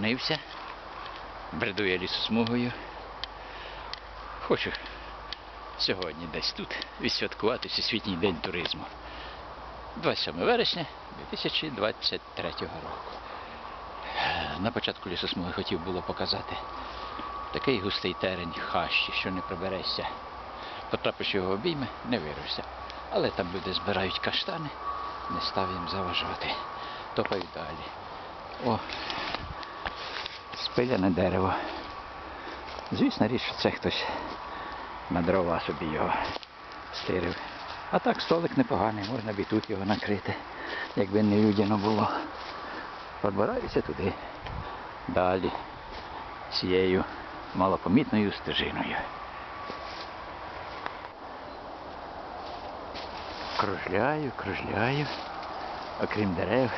зупинився. Бредує лісосмугою. Хочу сьогодні десь тут відсвяткувати Всесвітній день туризму. 27 вересня 2023 року. На початку лісосмуги хотів було показати такий густий терень хащі, що не проберешся. Потрапиш його обійми, не вирвешся. Але там люди збирають каштани, не став їм заважати. Топають далі. О, спиляне дерево. Звісно річ, що це хтось на дрова собі його стирив. А так столик непоганий, можна б і тут його накрити, якби не людяно було. Подбираюся туди. Далі цією малопомітною стежиною. Кружляю, кружляю. Окрім дерев,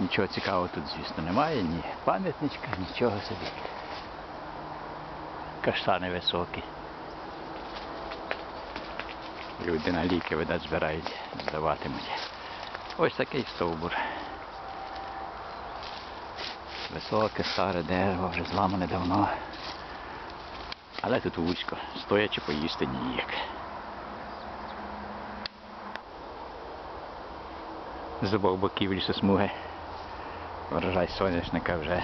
нічого цікавого тут, звісно, немає, ні пам'ятничка, нічого собі. Каштани високі. Люди на ліки, видать, збирають, здаватимуть. Ось такий стовбур. Високе, старе дерево, вже зламане давно. Але тут вузько, стоячи поїсти ніяк. З обох боків лісосмуги врожай соняшника вже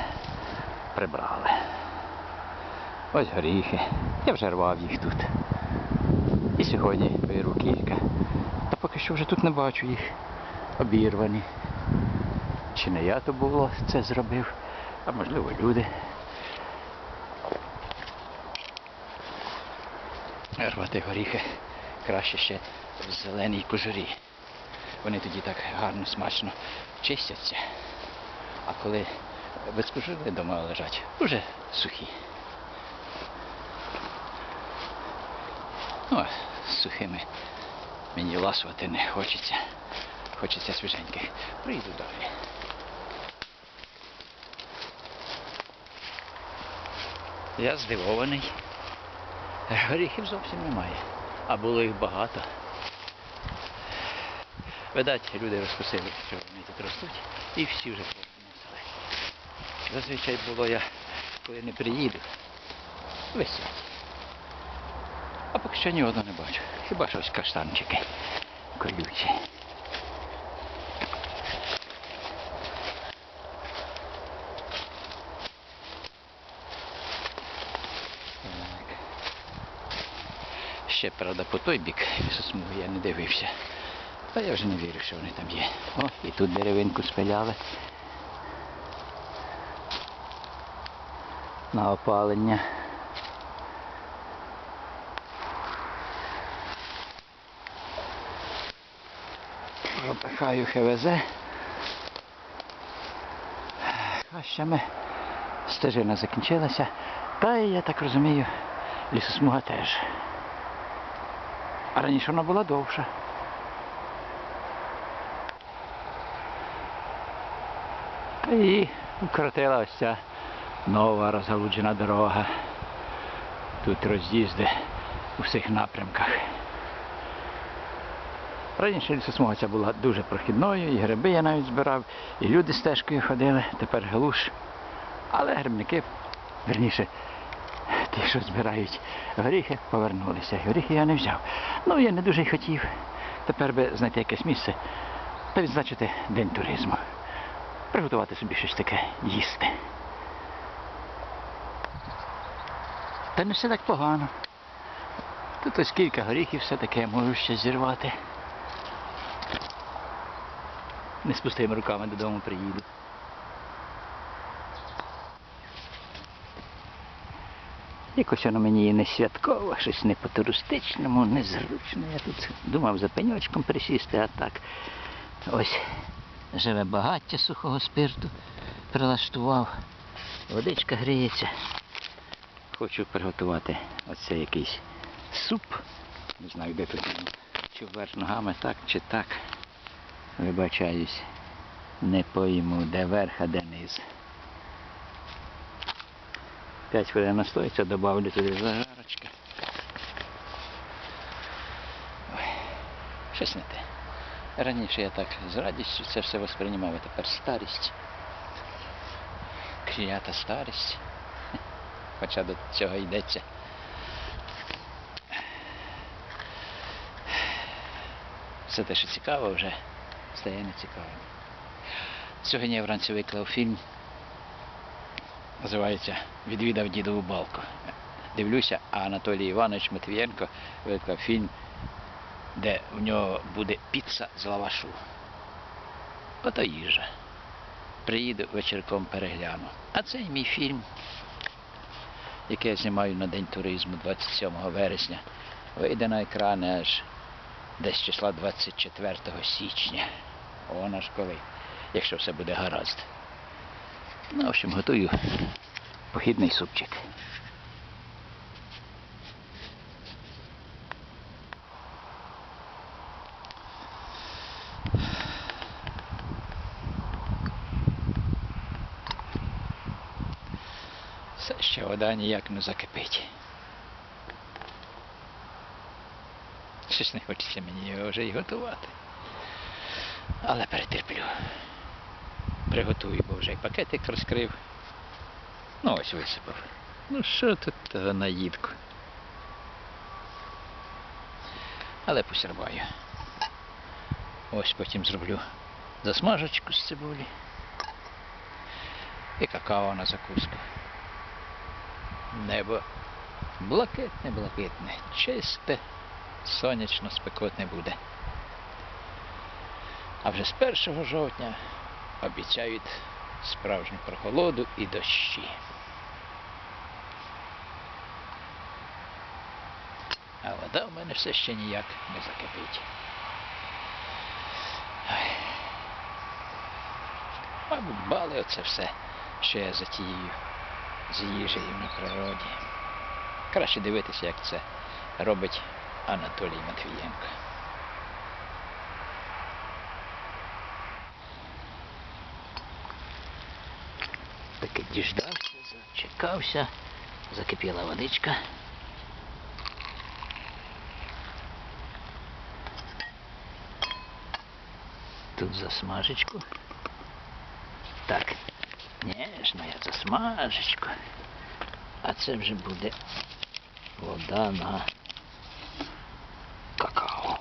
прибрали. Ось горіхи. Я вже рвав їх тут. І сьогодні беру кілька. Та поки що вже тут не бачу їх. Обірвані. Чи не я то було це зробив, а можливо люди. Рвати горіхи краще ще в зеленій кожурі. Вони тоді так гарно, смачно чистяться. А коли без кожури вдома лежать, вже сухі. Ну, з сухими мені ласувати не хочеться. Хочеться свіженьких. Прийду далі. Я здивований. Горіхів зовсім немає. А було їх багато. Видать, люди розкусили, що вони тут ростуть, і всі вже. Зазвичай було я, коли не приїду, висять. А поки що ні не бачу. Хіба що ось каштанчики колючі. Ще, правда, по той бік лісосмуги я не дивився. Та я вже не вірю, що вони там є. О, і тут деревинку спиляли. На опалення. Пропихаю ХВЗ. Хащами. Стежина закінчилася. Та і я так розумію, лісосмуга теж. А раніше вона була довша. Та і вкрутила ось ця нова розгалуджена дорога. Тут роз'їзди у всіх напрямках. Раніше лісосмуга ця була дуже прохідною, і гриби я навіть збирав, і люди стежкою ходили, тепер глуш. Але грибники, верніше, ті, що збирають горіхи, повернулися. Горіхи я не взяв. Ну, я не дуже й хотів. Тепер би знайти якесь місце та відзначити день туризму. Приготувати собі щось таке їсти. Та не все так погано. Тут ось кілька горіхів все-таки я можу ще зірвати. Не з пустими руками додому приїду. Якось воно мені і не святково, щось не по-туристичному, незручно. Я тут думав за пеньочком присісти, а так. Ось живе багаття сухого спирту, прилаштував. Водичка гріється. Хочу приготувати оце якийсь суп. Не знаю, де тут. Чи вверх ногами так, чи так. Вибачаюсь. Не пойму, де верх, а де низ. П'ять хвилин настоїться, добавлю туди зажарочка. Ой, щось не те. Раніше я так з радістю це все восприймав, а тепер старість. життя та старість. Хоча до цього йдеться. Все те, що цікаво, вже стає нецікавим. Сьогодні я вранці виклав фільм. Називається Відвідав дідову балку. Дивлюся, а Анатолій Іванович Матвієнко виклав фільм, де в нього буде піца з лавашу. Ото їжа. Приїду вечірком перегляну. А це мій фільм, який я знімаю на День туризму 27 вересня. Вийде на екрани аж десь числа 24 січня. Воно ж коли, якщо все буде гаразд. Ну, в общем, готую похідний супчик. Все ще вода ніяк не закипить. Щось не хочеться мені його вже й готувати. Але перетерплю. Приготую, бо вже й пакетик розкрив. Ну ось висипав. Ну що тут наїдку? Але посербаю. Ось потім зроблю засмажечку з цибулі. І какао на закуску. Небо блакитне, блакитне, чисте, сонячно, спекотне буде. А вже з 1 жовтня обіцяють справжню прохолоду і дощі. А вода в мене все ще ніяк не закипить. Мабуть, бали оце все, що я затіюю з їжею на природі. Краще дивитися, як це робить Анатолій Матвієнко. Таки діждався, зачекався, закипіла водичка. Тут засмажечку. Так, ніжно я засмажечку. А це вже буде вода на какао.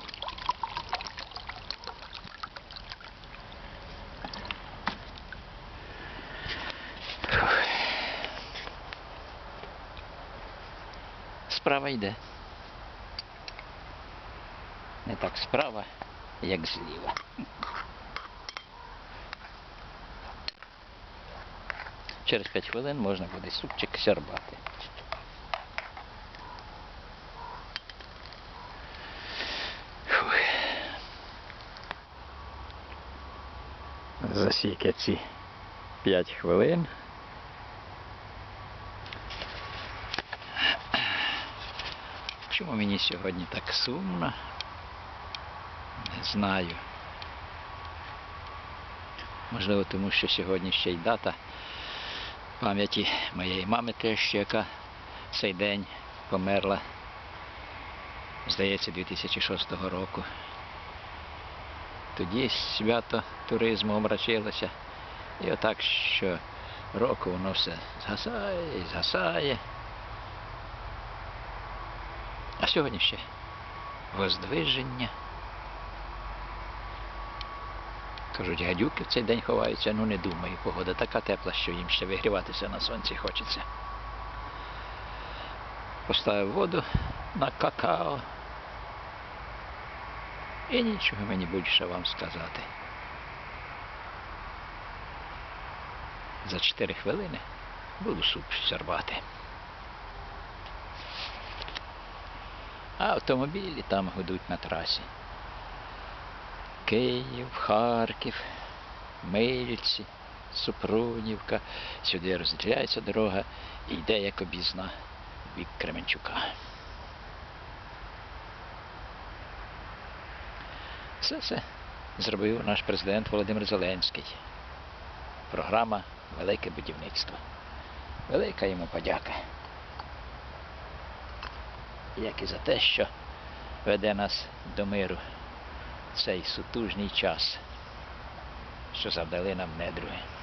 Фух. Справа йде. Не так справа, як зліва. Через 5 хвилин можна буде супчик сярбати. Фух. Засіки ці 5 хвилин. Чому мені сьогодні так сумно? Не знаю. Можливо, тому що сьогодні ще й дата пам'яті моєї мами теж, яка цей день померла, здається, 2006 року. Тоді свято туризму омрачилося. І отак що року воно все згасає і згасає. А сьогодні ще воздвиження. Кажуть, гадюки в цей день ховаються, ну не думаю, погода така тепла, що їм ще вигріватися на сонці хочеться. Поставив воду на какао. І нічого мені більше вам сказати. За 4 хвилини буду суп сорвати. А автомобілі там гудуть на трасі. Київ, Харків, Мильці, Супрунівка. Сюди розділяється дорога і йде як обізна в бік Кременчука. Все це зробив наш президент Володимир Зеленський. Програма Велике будівництво. Велика йому подяка. Як і за те, що веде нас до миру цей сутужний час, що завдали нам недруги.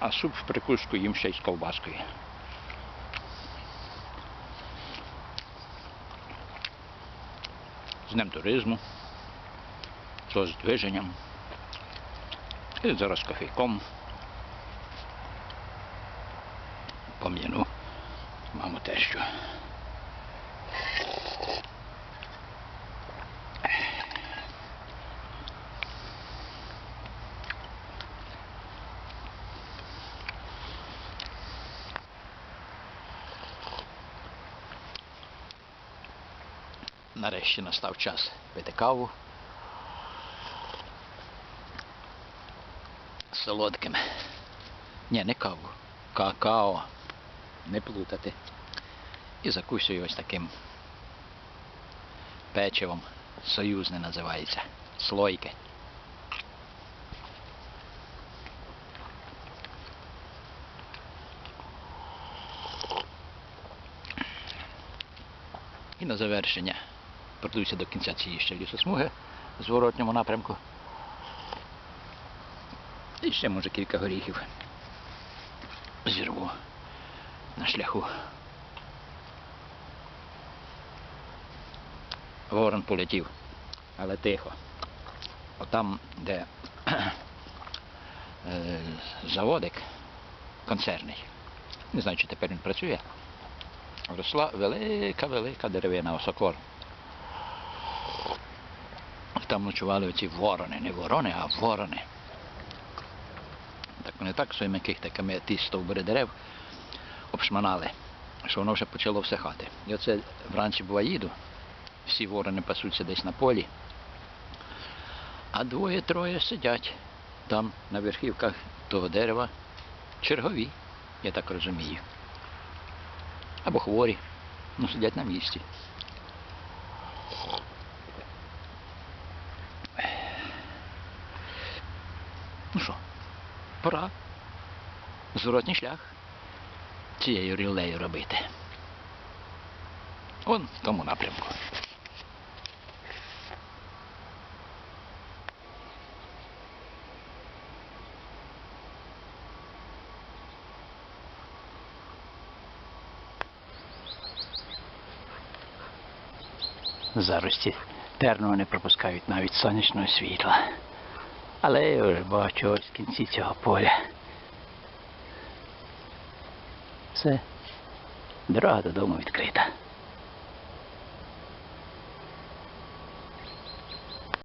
А суп в прикуску їм ще й з ковбаскою. З днем туризму, з роздвиженням, І зараз кофейком. Пом'яну маму тещу. Нарешті настав час пити каву. Солодким. Ні, не каву. Какао. Не плутати. І закусюю ось таким печивом. Союзне називається. Слойки. І на завершення пройдуся до кінця цієї ще лісосмуги в зворотньому напрямку. І ще може кілька горіхів зірву на шляху. Ворон полетів, але тихо. Отам, де е, заводик концерний, не знаю, чи тепер він працює, росла велика-велика деревина осокор. Там ночували оці ворони, не ворони, а ворони. Так вони так своїми кихтиками ті стовбури дерев обшманали, що воно вже почало всихати. І оце вранці буває їду, всі ворони пасуться десь на полі, а двоє-троє сидять там на верхівках того дерева чергові, я так розумію. Або хворі, ну сидять на місці. Ну що, пора зворотній шлях цією рілею робити. Он в тому напрямку. Зарості терного не пропускають навіть сонячного світла. Але я вже бачу ось в кінці цього поля. Все. Дорога додому відкрита.